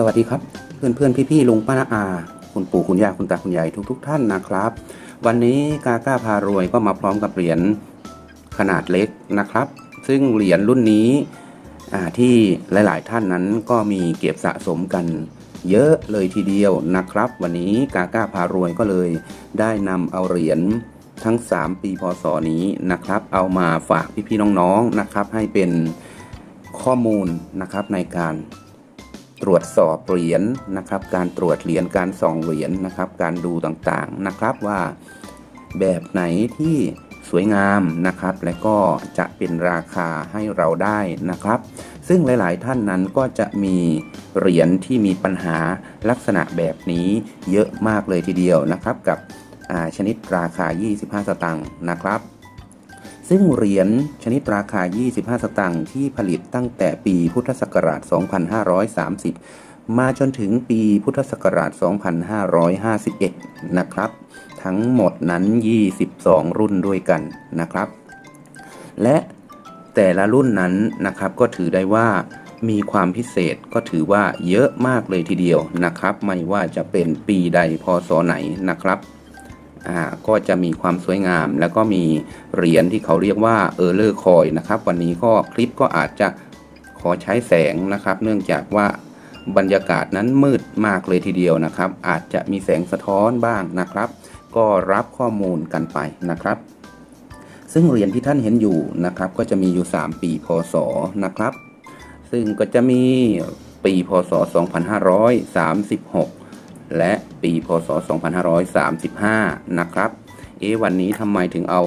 สวัสดีครับ เพื่อนเพื่อนพี่พี่ๆลุงป้านาอา คุณปู่คุณย่าคุณตาคุณยายทุกทุกๆท่านนะครับ วันนี้กาก้าพารวยก็มาพร้อมกับเหรียญขนาดเล็กนะครับ ซึ่งเหรียญรุ่นนี้ที่หลาย ๆ ท่านนั้นก็มีเก็บสะสมกันเยอะเลยทีเดียวนะครับ วันนี้กาก้าพารวยก็เลยได้นำเอาเหรียญทั้ง 3 ปีพศนี้นะครับ เอามาฝากพี่ๆน้องๆนะครับ ให้เป็นข้อมูลนะครับในการ ตรวจสอบเหรียญนะครับ การตรวจเหรียญการส่องเหรียญนะครับ การดูต่างๆนะครับว่าแบบไหนที่สวยงามนะครับ และก็จะเป็นราคาให้เราได้นะครับ ซึ่งหลาย ๆ ท่านนั้นก็จะมีเหรียญที่มีปัญหาลักษณะแบบนี้เยอะมากเลยทีเดียวนะครับ กับชนิดราคา 25 สตางค์นะครับ ซึ่งเหรียญชนิดราคา 25 สตางค์ที่ผลิตตั้งแต่ปีพุทธศักราช 2530 มาจนถึงปีพุทธศักราช 2551 นะครับ ทั้งหมดนั้น 22 รุ่นด้วยกันนะครับ และแต่ละรุ่นนั้นนะครับก็ถือได้ว่ามีความพิเศษก็ถือว่าเยอะมากเลยทีเดียวนะครับ ไม่ว่าจะเป็นปีใดพศไหนนะครับ ก็จะมีความสวยงาม แล้วก็มีเหรียญที่เขาเรียกว่าเออร์เลอร์คอยนะครับ วันนี้ก็คลิปก็อาจจะขอใช้แสงนะครับ เนื่องจากว่าบรรยากาศนั้นมืดมากเลยทีเดียวนะครับ อาจจะมีแสงสะท้อนบ้างนะครับ ก็รับข้อมูลกันไปนะครับ ซึ่งเหรียญที่ท่านเห็นอยู่นะครับ ก็จะมีอยู่ 3 ปีพศนะครับ ซึ่งก็จะมีปีพศ 2536 และปีพศ 2535 นะครับ เอ๊ะวันนี้ทำไมถึงเอา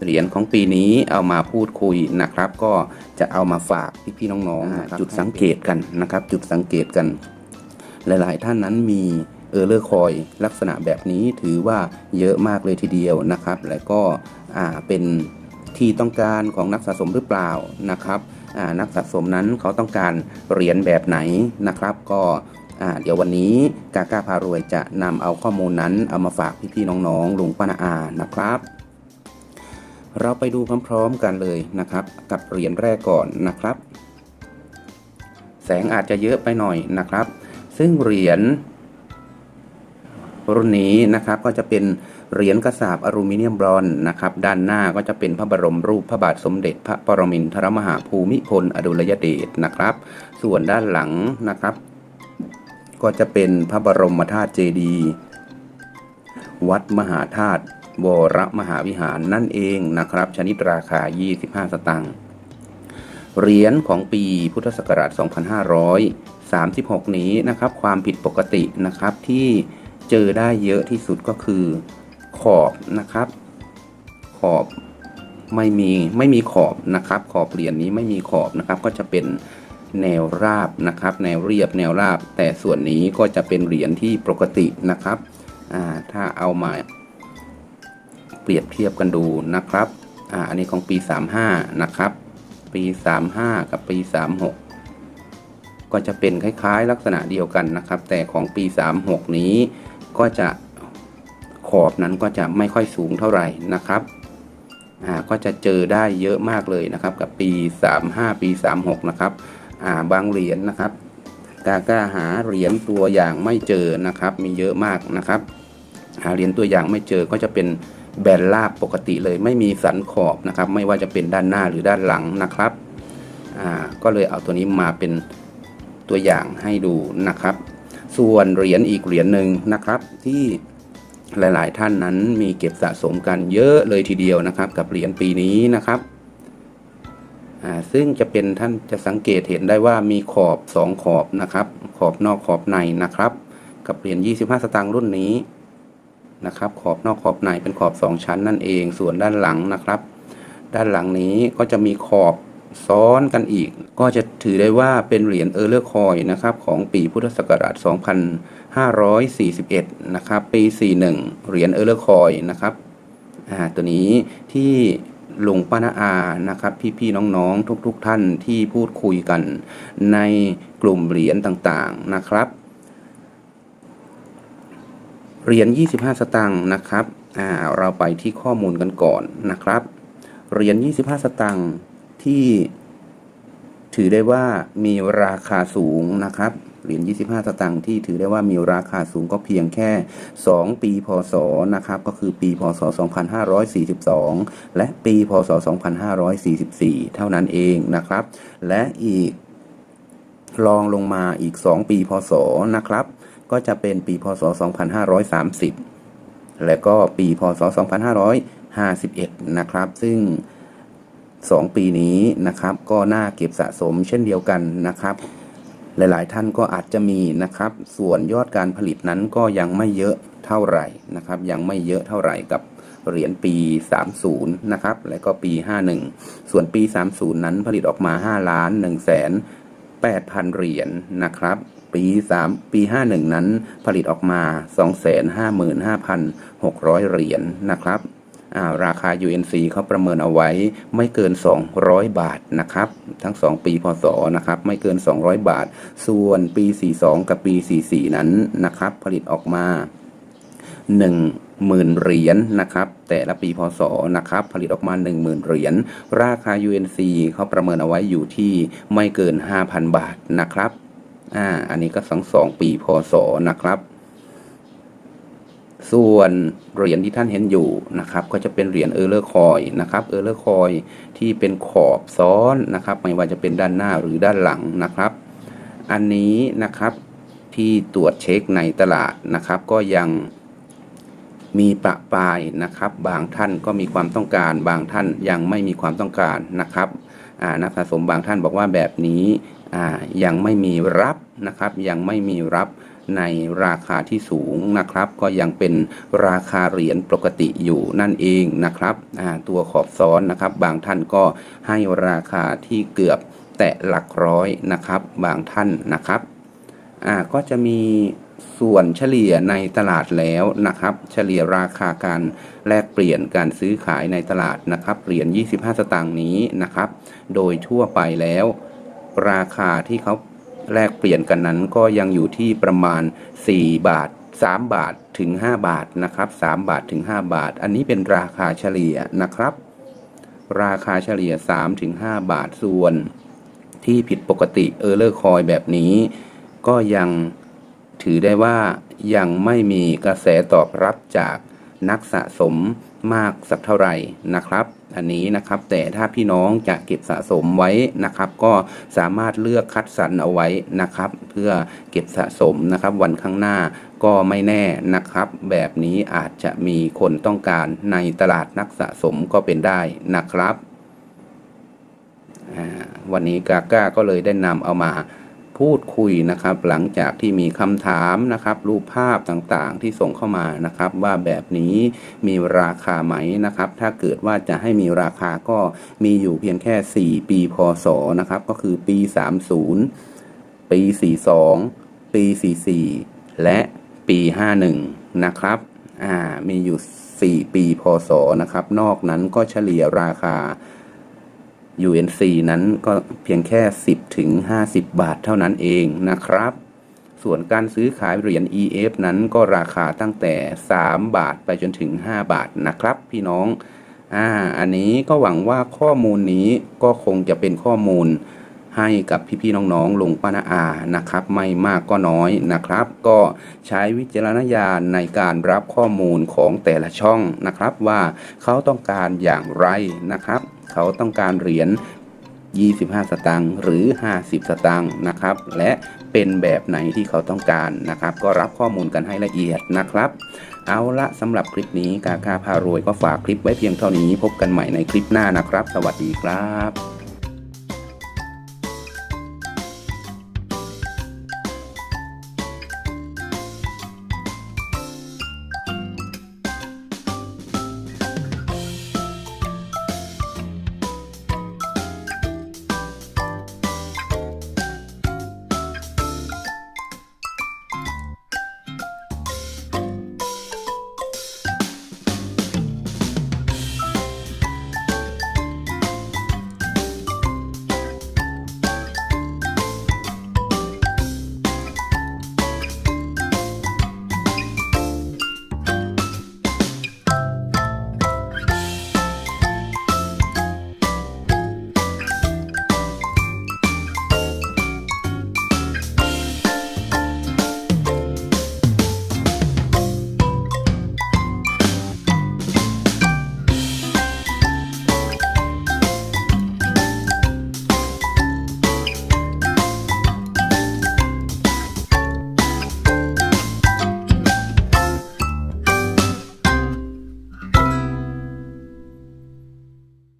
เหรียญของปีนี้เอามาพูดคุยนะครับ ก็จะเอามาฝากพี่ๆน้องๆนะครับจุดสังเกตกันนะครับ จุดสังเกตกัน หลายๆท่านนั้นมีเออร์เลอร์คอยลักษณะแบบนี้ถือว่าเยอะมากเลยทีเดียวนะครับ และก็อ่าเป็นที่ต้องการของนักสะสมหรือเปล่านะครับอ่านักสะสมนั้นเขาต้องการเหรียญแบบไหนนะครับ ก็อ่า เดี๋ยววันนี้กาก้าพารวยจะนำเอาข้อมูลนั้นเอามาฝากพี่ๆน้องๆลุงป้านาอานะครับ เราไปดูพร้อมๆกันเลยนะครับ กับเหรียญแรกก่อนนะครับ แสงอาจจะเยอะไปหน่อยนะครับ ซึ่งเหรียญรุ่นนี้นะครับก็จะเป็นเหรียญกระสาบอลูมิเนียมบรอนนะครับด้านหน้าก็จะเป็นพระบรมรูปพระบาทสมเด็จพระปรมินทรมหาภูมิพลอดุลยเดชนะครับ ส่วนด้านหลังนะครับ ก็จะเป็นพระบรมธาตุเจดีย์วัดมหาธาตุวรมหาวิหารนั่นเองนะครับ ชนิดราคา 25 สตางค์เหรียญของปีพุทธศักราช 2536 นี้นะครับ ความผิดปกตินะครับที่เจอได้เยอะที่สุดก็คือขอบนะครับ ขอบไม่มีไม่มีขอบนะครับ ขอบเหรียญนี้ไม่มีขอบนะครับ ก็จะเป็น แนวราบนะครับ แนวเรียบแนวราบ แต่ส่วนนี้ก็จะเป็นเหรียญที่ปกตินะครับถ้าเอามาเปรียบเทียบกันดูนะครับออันนี้ของปี 35 นะครับ ปี 35 กับปี 36 ก็จะเป็นคล้ายๆ ลักษณะเดียวกันนะครับ แต่ของปี 36 นี้ก็จะขอบนั้นก็จะไม่ค่อยสูงเท่าไหร่นะครับก็จะเจอได้เยอะมากเลยนะครับ กับปี 35 ปี 36 นะครับ อ่าบางเหรียญนะครับ กาก้าหาเหรียญตัวอย่างไม่เจอนะครับ มีเยอะมากนะครับ หาเหรียญตัวอย่างไม่เจอก็จะเป็นแบนราบปกติเลยไม่มีสันขอบนะครับ ไม่ว่าจะเป็นด้านหน้าหรือด้านหลังนะครับอ่าก็เลยเอาตัวนี้มาเป็นตัวอย่างให้ดูนะครับ ส่วนเหรียญอีกเหรียญหนึ่งนะครับที่หลาย ๆ ท่านนั้นมีเก็บสะสมกันเยอะเลยทีเดียวนะครับ กับเหรียญปีนี้นะครับ ซึ่งจะเป็นท่านจะสังเกตเห็นได้ว่ามีขอบ 2 ขอบนะครับ ขอบนอกขอบในนะครับ กับเหรียญ25 สตางค์รุ่นนี้นะครับ ขอบนอกขอบในเป็นขอบ 2 ชั้นนั่นเอง ส่วนด้านหลังนะครับ ด้านหลังนี้ก็จะมีขอบซ้อนกันอีก ก็จะถือได้ว่าเป็นเหรียญเออร์เลอร์คอยนะครับ ของปีพุทธศักราช 2541 นะครับ ปี 41 เหรียญเออร์เลอร์คอยนะครับอ่าตัวนี้ที่ หลุงป้านาอานะครับ พี่ๆน้องๆ ทุกๆท่านที่พูดคุยกันในกลุ่มเหรียญต่างๆนะครับ เหรียญ 25 สตางค์นะครับอ่าเราไปที่ข้อมูลกันก่อนนะครับ เหรียญ 25 สตางค์ที่ถือได้ว่ามีราคาสูงนะครับ เหรียญ 25 สตางค์ที่ถือได้ว่ามีราคาสูงก็เพียงแค่ 2 ปีพศนะครับก็คือปีพศ 2542 และปีพศ 2544 เท่านั้นเองนะครับ และอีกรองลงมาอีก 2 ปีพศนะครับ ก็จะเป็นปีพศ 2530 และก็ปีพศ 2551 นะครับ ซึ่ง 2 ปีนี้นะครับก็น่าเก็บสะสมเช่นเดียวกันนะครับ หลาย ๆ ท่านก็อาจจะมีนะครับ ส่วนยอดการผลิตนั้นก็ยังไม่เยอะเท่าไหร่นะครับ ยังไม่เยอะเท่าไหร่กับเหรียญปี 30 นะครับ และก็ปี 51 ส่วนปี 30 นั้นผลิตออกมา 5 ล้าน1แสน8,000 เหรียญนะครับ ปี 3 ปี 51 นั้นผลิตออกมา 255,600 เหรียญนะครับ ราคา UNC เขาประเมินเอาไว้ไม่เกิน 200 บาทนะครับ ทั้ง 2 ปีพศนะครับ ไม่เกิน 200 บาท ส่วนปี 42 กับปี 44 นั้นนะครับ ผลิตออกมา1 0,000เหรียญนะครับ แต่ละปีพศนะครับ ผลิตออกมา 10,000 เหรียญราคา UNC เขาประเมินเอาไว้อยู่ที่ไม่เกิน 5,000 บาทนะครับอ่าอันนี้ก็ทั้งสองปีพศนะครับ ส่วนเหรียญที่ท่านเห็นอยู่นะครับ ก็จะเป็นเหรียญเออร์เลอร์คอยนะครับเออร์เลอร์คอยที่เป็นขอบซ้อนนะครับ ไม่ว่าจะเป็นด้านหน้าหรือด้านหลังนะครับ อันนี้นะครับที่ตรวจเช็คในตลาดนะครับ ก็ยังมีประปายนะครับ บางท่านก็มีความต้องการ บางท่านยังไม่มีความต้องการนะครับนักสะสมบางท่านบอกว่าแบบนี้ยังไม่มีรับนะครับ ยังไม่มีรับ ในราคาที่สูงนะครับ ก็ยังเป็นราคาเหรียญปกติอยู่นั่นเองนะครับตัวขอบซ้อนนะครับ บางท่านก็ให้ราคาที่เกือบแตะหลักร้อยนะครับ บางท่านนะครับก็จะมีส่วนเฉลี่ยในตลาดแล้วนะครับ เฉลี่ยราคาการแลกเปลี่ยนการซื้อขายในตลาดนะครับเหรียญ25 สตางค์นี้นะครับ โดยทั่วไปแล้ว ราคาที่เขา แลกเปลี่ยนกันนั้นก็ยังอยู่ที่ประมาณ 4 บาท 3 บาทถึง 5 บาทนะครับ 3 บาทถึง 5 บาท อันนี้เป็นราคาเฉลี่ยนะครับ ราคาเฉลี่ย 3 ถึง 5 บาทส่วน ที่ผิดปกติเออร์เลอร์คอยแบบนี้ ก็ยังถือได้ว่ายังไม่มีกระแสตอบรับจากนักสะสมมากสักเท่าไหร่นะครับ อันนี้นะครับ แต่ถ้าพี่น้องจะเก็บสะสมไว้นะครับ ก็สามารถเลือกคัดสรรเอาไว้นะครับ เพื่อเก็บสะสมนะครับ วันข้างหน้าก็ไม่แน่นะครับ แบบนี้อาจจะมีคนต้องการในตลาดนักสะสมก็เป็นได้นะครับวันนี้กาก้าก็เลยได้นำเอามา พูดคุยนะครับ หลังจากที่มีคำถามนะครับ รูปภาพต่างๆ ที่ส่งเข้ามานะครับ ว่าแบบนี้มีราคาไหมนะครับ ถ้าเกิดว่าจะให้มีราคาก็มีอยู่เพียงแค่ 4 ปีพศนะครับ ก็คือปี 30 ปี 42 ปี 44 และปี 51 นะครับอ่ามีอยู่ 4 ปีพศนะครับ นอกนั้นก็เฉลี่ยราคา UNC นั้นก็เพียงแค่ 10ถึง50 บาทเท่านั้นเองนะครับ ส่วนการซื้อขายเหรียญ EF นั้นก็ราคาตั้งแต่ 3 บาทไปจนถึง 5 บาทนะครับ พี่น้องอ่าอันนี้ก็หวังว่าข้อมูลนี้ก็คงจะเป็นข้อมูลให้กับพี่ๆน้องๆลงป้านาอานะครับ ไม่มากก็น้อยนะครับ ก็ใช้วิจารณญาณในการรับข้อมูลของแต่ละช่องนะครับ ว่าเขาต้องการอย่างไรนะครับ เขาต้องการเหรียญ25 สตางค์หรือ 50 สตางค์นะครับ และเป็นแบบไหนที่เขาต้องการนะครับ ก็รับข้อมูลกันให้ละเอียดนะครับ เอาละสำหรับคลิปนี้กาคาพารวยก็ฝากคลิปไว้เพียงเท่านี้พบกันใหม่ในคลิปหน้านะครับ สวัสดีครับ